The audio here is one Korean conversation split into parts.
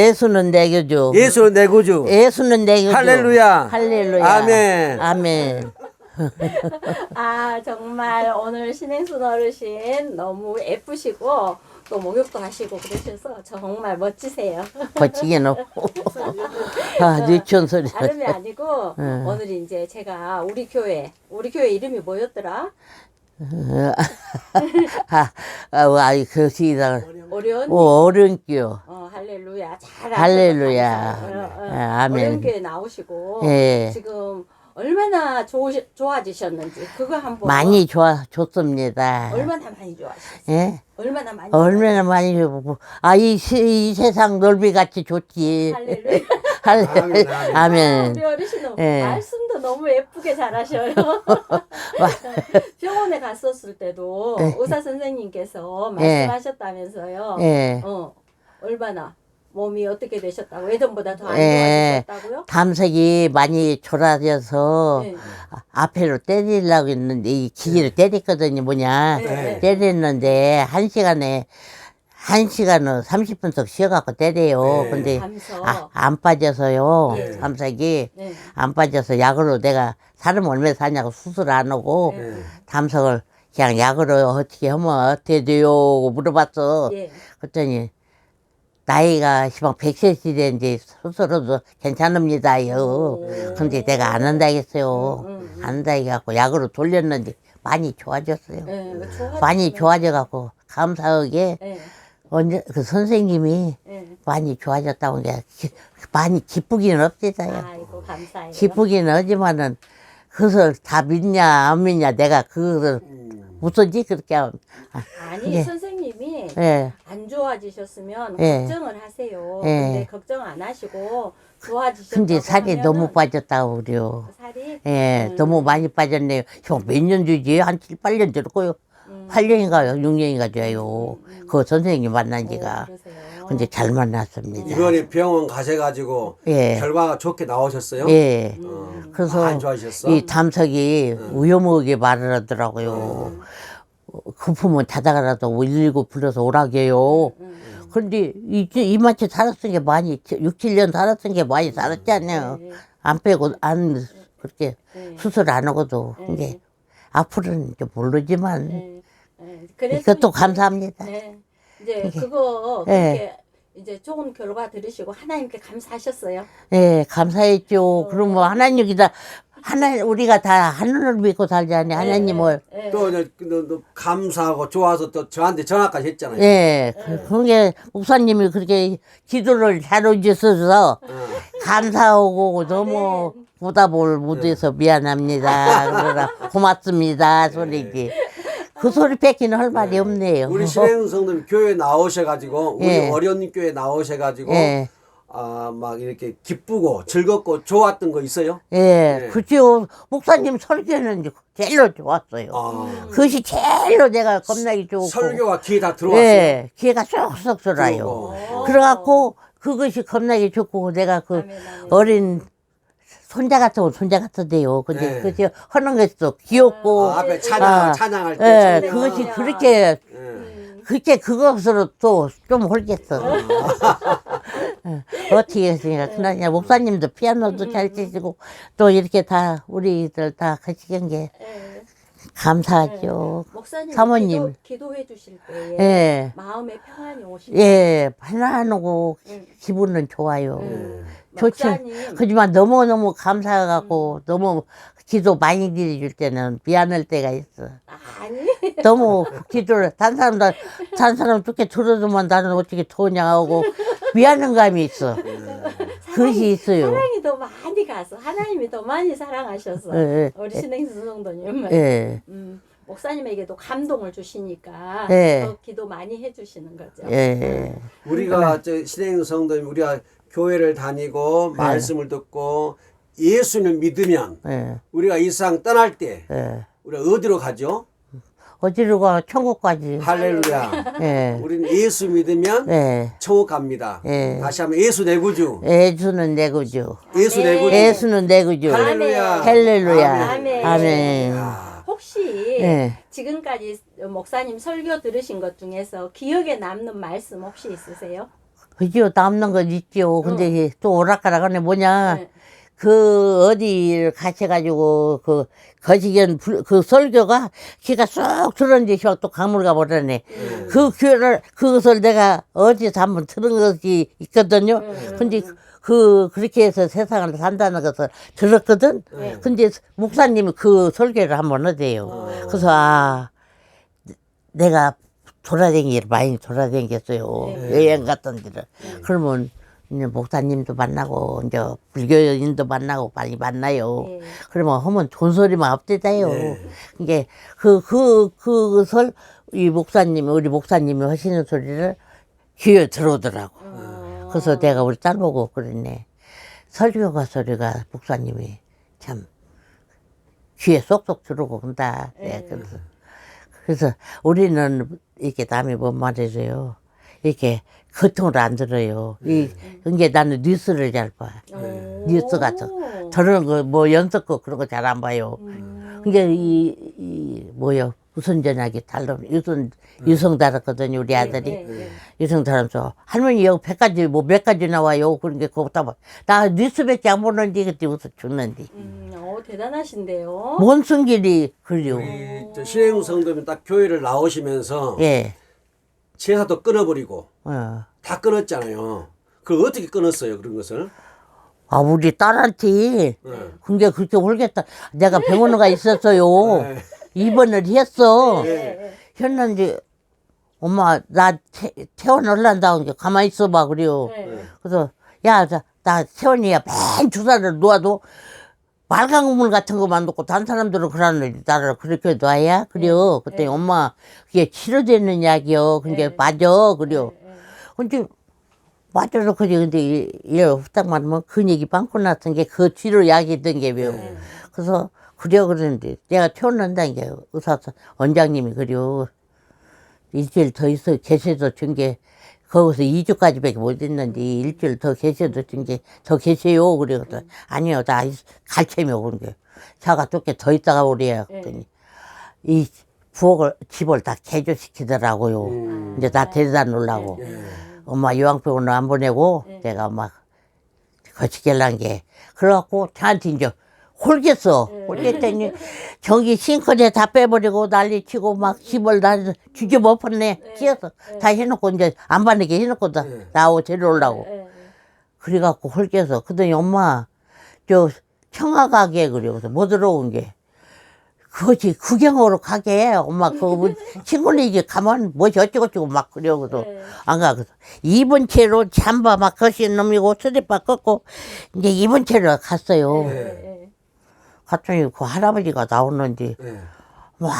예수는 내 교주. 예수는 내 구주. 예수는 내 교주. 할렐루야. 할렐루야. 아멘. 아멘. 아 정말 오늘 신행순 어르신 너무 예쁘시고 또 목욕도 하시고 그러셔서 정말 멋지세요. 거치게 놓고. 아, 유치원 소리. 다름이 아니고 네. 오늘 이제 제가 우리 교회 우리 교회 이름이 뭐였더라? 아, 아, 아이, 그 시다. 오련 오, 어른교. 어 할렐루야 잘 할렐루야. 어, 어. 아, 아멘. 오련교회 나오시고 예. 지금 얼마나 좋으, 좋아지셨는지 그거 한번 많이 좋아, 좋습니다. 얼마나 많이 좋아하셨어요? 예? 얼마나 많이 얼마나 많이 좋고. 아, 이, 세상 넓이 같이 좋지. 할렐루야. 할렐 아멘. 우리 어르신은 예. 말씀도 너무 예쁘게 잘하셔요. 병원에 갔었을 때도 예. 의사 선생님께서 예. 말씀하셨다면서요. 예. 어, 얼마나 몸이 어떻게 되셨다고 예전보다 더 안 예. 좋아지셨다고요? 담색이 많이 졸아져서 네. 아, 앞에로 때리려고 했는데 이 기계를 때렸거든요 뭐냐 네. 때렸는데 한 시간에 한 시간은 30분씩 쉬어갖고 때려요 네. 근데 감서. 아, 안 빠져서요 네. 담색이 네. 안 빠져서 약으로 내가 사람 얼마나 사냐고 수술 안 하고 네. 담석을 그냥 약으로 어떻게 하면 어떻게 돼요 물어봤어 예. 그랬더니 나이가 시방 100세 되는지 스스로도 괜찮습니다요. 오. 근데 내가 안 한다 했어요. 음, 음, 음. 안 한다 해갖고 약으로 돌렸는데 많이 좋아졌어요. 예, 좋아지시면- 많이 좋아져갖고 감사하게 예. 언제 그 선생님이 예. 많이 좋아졌다고 게 기- 많이. 아이고 감사해요. 기쁘기는 하지만은 그것을 다 믿냐 안 믿냐 내가 그것을 무슨지 그렇게 하면 아, 아니 예. 선생님이 예. 안 좋아지셨으면 예. 걱정을 하세요. 예. 근데 걱정 안 하시고 좋아지셨다고 근데 살이 하면은 너무 빠졌다고 그래요. 살이 예, 음. 너무 많이 빠졌네요. 형 몇년 주지? 한 7, 8년 됐고요. 음. 8년인가요? 6년인가 돼요. 음. 그 선생님 만난 어, 지가. 그러세요. 근데 잘 만났습니다. 이번에 병원 가셔가지고 예. 결과가 좋게 나오셨어요? 예. 어. 그래서 안 좋아하셨어? 이 담석이 위험하게 말을 하더라고요. 급하면 자다가라도 119 불러서 오라게요. 음. 근데 이제 이마치 살았은 게 많이, 6, 7년 살았은 게 많이 살았잖아요. 네. 안 빼고, 안, 그렇게 네. 수술 안 하고도. 네. 근데 앞으로는 좀 모르지만. 네. 네. 이제- 감사합니다. 네. 이제 그거 예. 그렇게 이제 좋은 결과 들으시고 하나님께 감사하셨어요. 예, 감사했죠. 그럼 뭐 하나님이다. 하나 우리가 다 하늘을 믿고 살자니 하나님을 예. 또 이제 너, 너 감사하고 좋아서 또 저한테 전화까지 했잖아요. 예, 그, 그게 목사님이 그렇게 기도를 잘 해주셔서 어. 감사하고 너무 보답을 못해서 미안합니다. 그러라 고맙습니다 소리지. 그 소리 뺏기는 할 말이 없네요. 우리 신행 성도님 교회 나오셔가지고 우리 예. 어려운 교회 나오셔가지고 예. 아 막 이렇게 기쁘고 즐겁고 좋았던 거 있어요? 예, 예. 그죠. 목사님 설교는 제일로 좋았어요. 아, 그것이 제일로 내가 겁나게 좋고. 설교가 귀에 다 들어왔어요. 예, 귀가 쏙쏙 들어요. 들어오고. 그래갖고 그것이 겁나게 좋고 내가 그 아멘, 아멘. 어린 손자 같은 손자 같은데요. 근데 네. 그것이 하는 것도 귀엽고. 아, 앞에 찬양 아, 찬양할 때 예, 찬양. 그것이 찬양. 그렇게 예. 그게 그것으로 또 좀 홀겠어. 예, 어떻게 했으니까 그나냐 목사님도 피아노도 잘 치시고 또 이렇게 다 우리들 다 같이 한게 예. 감사하죠. 목사님 사모님. 기도, 기도해 주실 때에 예. 마음에 평안이 오시고 예, 편안하고 음. 기분은 좋아요. 음. 좋지. 목사님 하지만 너무 너무 감사해갖고 너무 기도 많이 드려줄 때는 미안할 때가 있어. 아니 너무 기도를 단 사람들 단 사람 어떻게 들어주면 나는 어떻게 도냐 하고 미안한 감이 있어. 그것이 있어요. 사랑이 더 많이 가서 하나님이 더 많이 사랑하셔서 예, 예, 우리 신행 수 성도님은 예, 음, 목사님에게도 감동을 주시니까 예. 더 기도 많이 해주시는 거죠. 예, 우리가 저 신행 성도님 우리가 교회를 다니고 말씀을 듣고 예수를 믿으면 예, 우리가 이 세상 떠날 때 예. 우리가 어디로 가죠? 어디로 가? 천국까지. 할렐루야. 예, 우리는 예수 믿으면 예. 천국 갑니다. 예. 다시 한번 예수 내 구주. 예수는 내 구주. 예수 내 구주. 예수는 내 구주. 할렐루야. 할렐루야. 아멘. 아멘. 야, 혹시 예. 지금까지 목사님 설교 들으신 것 중에서 기억에 남는 말씀 혹시 있으세요? 그지요 남는 건 있지요. 근데 또 오락가락 하네 뭐냐. 네. 그 어디를 가셔가지고 그 거시기엔 불- 그 설교가 기가 쏙 들었는지 또 강물 가버렸네. 그 교회를 그것을 내가 어디서 한번 들은 것이 있거든요. 근데 그 그렇게 해서 세상을 산다는 것을 들었거든. 근데 목사님이 그 설교를 한번 하대요. 그래서 아 내가 돌아다니기를 많이 돌아다녔어요. 여행 갔던 데를. 그러면 이제 목사님도 만나고 이제 불교인도 만나고 많이 만나요. 네. 그러면 하면 좋은 소리만 없대다요. 네. 이게 그 그 그것을 이 목사님이 우리 목사님이 하시는 소리를 귀에 들어오더라고. 어. 그래서 내가 우리 딸 보고 그랬네. 설교가 소리가 목사님이 참 귀에 쏙쏙 들어오고 그런다. 네, 그래서, 그래서 우리는 이렇게 남이 뭔 말해줘요. 이렇게 고통을 안 들어요. 이, 이게 나는 뉴스를 잘 봐. 어. 뉴스 같은 거. 저런 거, 뭐, 연속거 그런 거 잘 안 봐요. 음. 그게 이, 이, 뭐요. 무슨 전화기 달러, 유선, 유성 달았거든요, 우리 아들이. 네, 네. 유성 달아서 할머니 여기 백 가지, 뭐 몇 가지 나와요. 그런 게 그거다 봐. 나 뉴스밖에 안 보는데 그때 웃어 죽는디. 음, 어, 대단하신데요. 뭔 승길이 그래요. 우리 저 신혜영 성도님 딱 교회를 나오시면서 예. 제사도 끊어버리고 어. 다 끊었잖아요. 그걸 어떻게 끊었어요 그런 것을? 아, 우리 딸한테, 네. 근데 그렇게 홀겠다. 내가 병원에 가 있었어요. 네. 입원을 했어. 네. 했는데, 엄마, 나 태, 퇴원하려다 하니까 가만히 있어봐, 그래요. 네. 그래서, 야, 나, 나 퇴원이야. 맨 주사를 놓아도 빨간 국물 같은 거만 놓고 다른 사람들은 그러는데 나를 그렇게 놔야? 그래요. 그때 엄마, 그게 치료되는 약이요. 근데 네. 맞아. 그래요. 근데, 맞아서 그지. 근데, 얘 후딱 말하면 근육이 빵꾸 났던 게 그 치료 약이던 게 왜요. 그래서, 그래요. 그러는데, 내가 태어난다는 게 의사 원장님이 그래요. 일주일 더 있어 계셔도 준게 거기서 2주까지밖에 못 있는데 일주일 더 계셔도 준게더 계세요? 그래거든 아니요 나 갈채미 오는 게 차가 쫓게 더 있다가 오래요 그랬더니 이 부엌을 집을 다 개조시키더라고요. 음. 이제 나 데려다 놓으려고. 엄마 요양병원을 안 보내고 내가 막 거치길란 게. 그래갖고 저한테 이제 홀겠어 홀겠더니 저기 싱크대 다 빼버리고 난리치고 막 집을 다 뒤집어 엎었네 씌어서 다 해놓고 이제 안 받는게 해놓고 다 나오고 데려오려고 네. 그래갖고 홀겠어 그더니 엄마 저 청아 가게 그래 그래서 못 들어온 게 그거지 구경하러 가게 엄마 그거 뭐 친구네 집 가면 뭐지 어쩌고저쩌고 막 네. 안 가. 그래서 이번 채로 잠바 막 거신 놈이고 쓰리바 꺾고 이제 이번 채로 갔어요. 네. 갔더니 그 할아버지가 나오는데 네. 와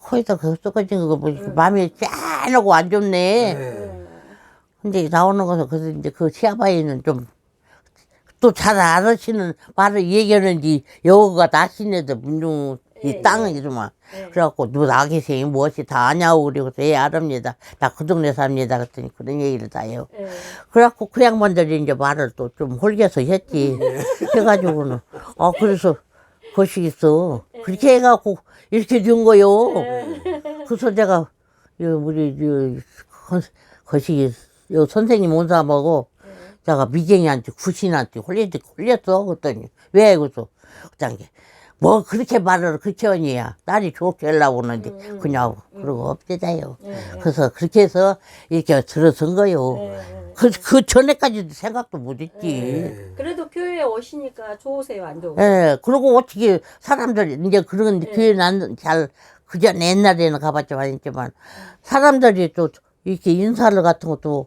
코에다 그 썩어진 거 보니까 마음이 짠하고 안 좋네. 네. 근데 나오는 거서 그래서 이제 그 시아바이는 좀 또 잘 알으시는 말을 얘기하는지 여우가 나시네도 문중 예, 이 땅은 이러면 그래갖고 누 나 계세요 무엇이 다 아냐고 그리고 예 알합니다 나 그 동네 삽니다 그랬더니 그런 얘기를 다 해요 네. 그래갖고 그 양반들이 이제 말을 또 좀 홀겨서 했지. 해가지고는, 아, 그래서, 거시 있어. 그렇게 해갖고, 이렇게 준 거요. 그래서 내가, 요, 우리, 요, 거- 거시, 요 선생님 온 사람하고, 내가 미쟁이한테, 구신한테 홀렸지, 홀렸어. 그랬더니, 왜? 그래서, 그딴 게, 뭐, 그렇게 말을 그렇게 하니야. 딸이 좋게 하려고 하는데, 그냥, 그러고 없대다요. 그래서 그렇게 해서 이렇게 들어선 거요. 그, 그 전에까지도 생각도 못 했지. 그래도 교회에 오시니까 좋으세요, 안 좋으세요? 예, 그리고 어떻게 사람들이, 이제 그런 교회는 안, 잘, 그전 옛날에는 가봤지만, 했지만, 사람들이 또 이렇게 인사를 같은 것도,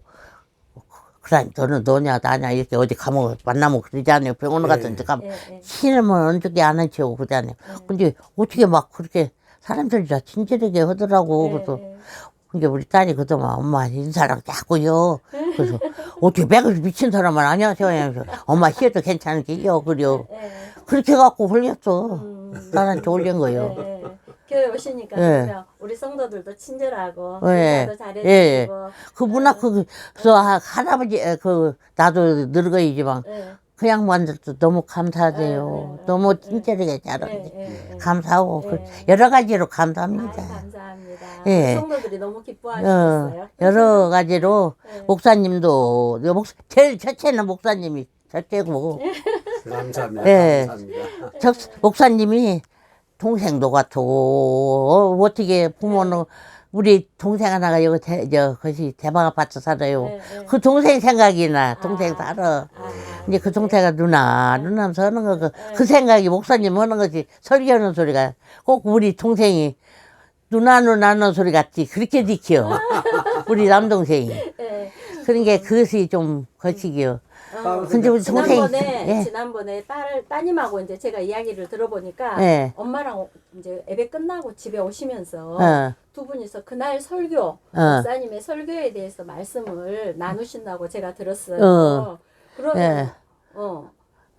그래, 너는 너냐, 나냐, 이렇게 어디 가면, 만나면 그러잖아요. 병원 같은 데 가면. 예, 예. 신으면 어떻게 아는 척하고 그러잖아요. 근데 어떻게 막 그렇게 사람들이 다 친절하게 하더라고. 그래서 예. 근데 우리 딸이 그동안 엄마 인사랑 자꾸요. 그래서 어떻게 백을 미친 사람은 안녕하세요. 하면서 엄마 희어도 괜찮게요. 그래요. 예. 그렇게 갖고 홀렸어. 딸한테 올린 거요. 예. 교회 오시니까 예. 그러면 우리 성도들도 친절하고 예. 인사도 잘해주시고 예. 그 문화 그, 그 하- 할아버지 에, 그 나도 늙어이지만 예. 그 양반들도 너무 감사하대요. 네, 너무 네, 친절하게 예, 잘하는데. 감사하고 그 네. 여러 가지로 감사합니다. 감사합니다. 예. 성도들이 너무 어, 기뻐하셨어요. 여러 가지로 네. 목사님도 목 제일 첫째는 목사님이 첫째고 감사합니다. 예. 감사합니다. 저 목사님이 동생도 같고 어, 어떻게 부모는 우리 동생 하나가 여기 대, 저 것이 대방 아파트 살아요. 네, 네. 그 동생 생각이 나. 동생 아. 살아. 아, 이제 그 동생가 누나 누나 하면서 하는 거그그 생각이 목사님 하는 것이 설교하는 소리가 꼭 우리 동생이 누나 누나 하는 소리 같지 그렇게 지켜 우리 남동생이 예. 그런 게 그것이 좀 거시기요. 어, 근데 우리 동생이 지난번에 예. 지난번에 딸 따님하고 이제 제가 이야기를 들어보니까 예. 엄마랑 이제 예배 끝나고 집에 오시면서 어. 두 분이서 그날 설교 어. 목사님의 설교에 대해서 말씀을 나누신다고 제가 들었어요. 어. 그러면 예. 어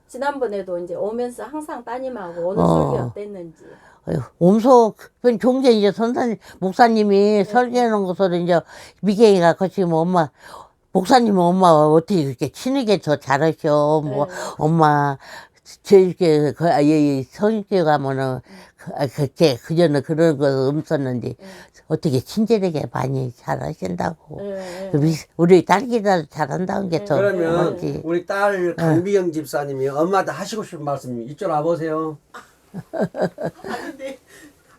지난번에도 이제 오면서 항상 따님하고 오늘 어. 설교 어땠는지 어휴, 옴소 그 종제 이제 선사님 목사님이 설교하는 것을 이제 미경이가 거치면 엄마 목사님은 엄마가 어떻게 그렇게 친하게 더 잘하셔 뭐 네. 엄마 저 이렇게 그 아, 이 성교 가면은 그, 아, 그렇게 그전에 그런 거 없었는데 어떻게 친절하게 많이 잘하신다고 미- 우리 딸기도 잘한다는 게더 그러면 고맙지. 우리 딸 강비경 집사님이 엄마한테 하시고 싶은 말씀 이쪽 와보세요. 아닌데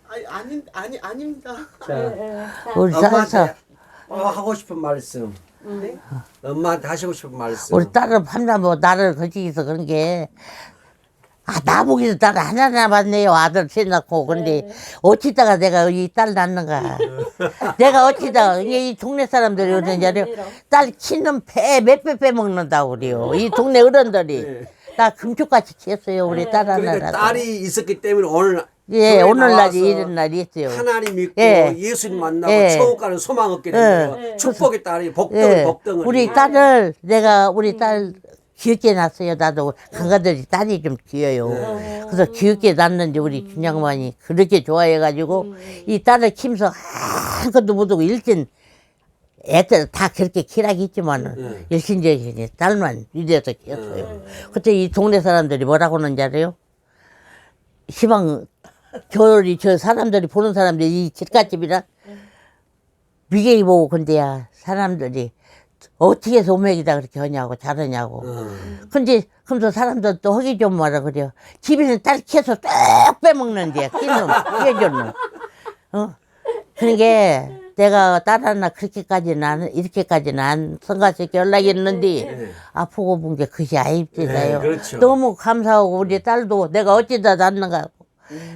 아니 아니 아니 아닙니다. 자, 우리 엄마한테 어, 하고 싶은 말씀. 네. 엄마한테 하시고 싶은 말씀. 우리 딸은 밤낮 뭐 나를 거치기서 그런 게, 아, 나보기도 딸 하나 남았네요. 아들 셋 낳고. 근데, 어찌다가 내가 이 딸 낳는가. 내가 어찌다가, 이게 이 동네 사람들이 그러냐면, 딸 키는 배, 몇 배 빼먹는다고 그래요. 이 동네 어른들이. 네. 나 금쪽같이 키웠어요. 우리 딸 그러니까 하나라도. 딸이 있었기 때문에 오늘 예, 교회 오늘날이 나와서 이런 날이 있어요. 하나님 믿고 예. 예수님 만나고 예. 천국 가는 소망 얻게 예. 되는 축복의 딸이 복덩이 예, 복덩이 우리 딸을 내가 우리 딸 귀엽게 낳았어요. 나도 강가들이 딸이 좀 귀여요. 그래서 귀엽게 낳는지 우리 준양만이 그렇게 좋아해가지고 이 딸을 키면서 아무것도 못하고 일진 애들 다 그렇게 키라기 있지만은 일신적인 딸만 이래서 키웠어요. 그때 이 동네 사람들이 뭐라고 하는지 알아요? 시방 교리 저 사람들이 보는 사람들이 이 집갓집이라 미개이 보고 근데야 사람들이 어떻게 해서 오맥이다 그렇게 하냐고 잘하냐고. 근데 그러면서 사람들 또 허기 좀 말아 그래요. 집에서 딸 키워서 뚝 빼먹는데 끼놈 끼해줬는. 어? 그러니까 내가 딸 하나 그렇게까지는 안, 이렇게까지는 안 성가서 연락했는데 아프고 본 게 그게 아닙니다요. 네, 그렇죠. 너무 감사하고 우리 딸도 내가 어찌다 낳는가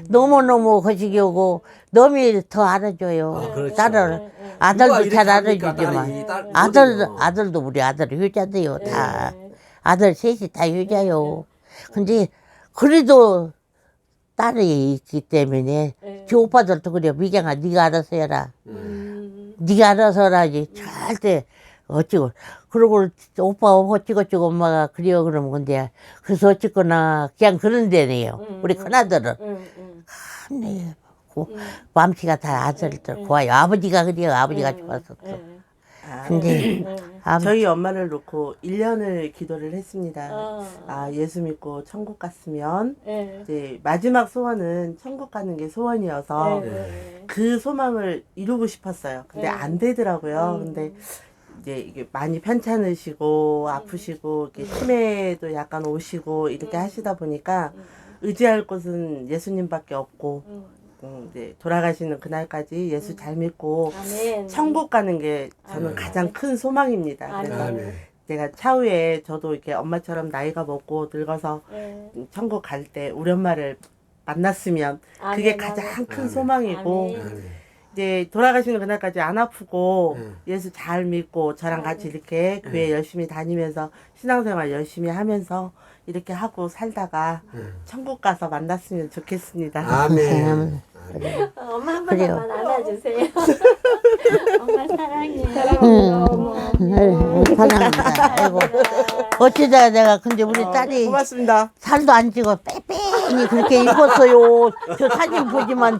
너무너무 거시기하고 너무 더 알아줘요. 아, 그렇죠. 딸을 누가 아들도 이렇게 잘? 알아주지만 아들. 아들도 우리 아들 효자돼요 다 아들 셋이 다 효자요. 근데 그래도 딸이 있기 때문에 지 오빠들도 그래요. 미경아 네가 알아서 해라. 음, 네가 알아서 하라지 절대 어찌고 그러고 오빠 어찌고찌고 엄마가 그래요 그러면 근데 그래서 어쨌거나 그냥 그런 데네요. 우리 큰아들은 음, 음. 네, 고, 맘씨가 다 아들들 고와요. 아버지가 그래요. 아버지가 좋았었어. 아, 근데 아버 저희 엄마를 놓고 1년을 기도를 했습니다. 어. 아 예수 믿고 천국 갔으면 예. 이제 마지막 소원은 천국 가는 게 소원이어서 예. 그 소망을 이루고 싶었어요. 근데 네. 안 되더라고요. 음. 근데 이제 이게 많이 편찮으시고 아프시고 이렇게 치매도 약간 오시고 이렇게 하시다 보니까 의지할 곳은 예수님밖에 없고 음. 음, 이제 돌아가시는 그날까지 예수 잘 믿고 아멘. 천국 가는 게 저는 아멘. 가장 큰 소망입니다. 그래서 아멘. 아멘. 제가 차후에 저도 이렇게 엄마처럼 나이가 먹고 늙어서 예. 천국 갈 때 우리 엄마를 만났으면 그게 아멘, 가장 아멘. 큰 소망이고 아멘. 아멘. 이제 돌아가시는 그날까지 안 아프고 음. 예수 잘 믿고 저랑 같이 이렇게 교회 열심히 다니면서 신앙생활 열심히 하면서 이렇게 하고 살다가 천국 가서 만났으면 좋겠습니다. 아멘. 어, 엄마 한 그래요. 번만 안아주세요. 엄마 사랑해. 음, 사랑합니다. 아이고 어찌다 내가 근데 우리 딸이 고맙습니다. 살도 안 찌고 빼빼니 그렇게 입었어요. 저 사진 보지만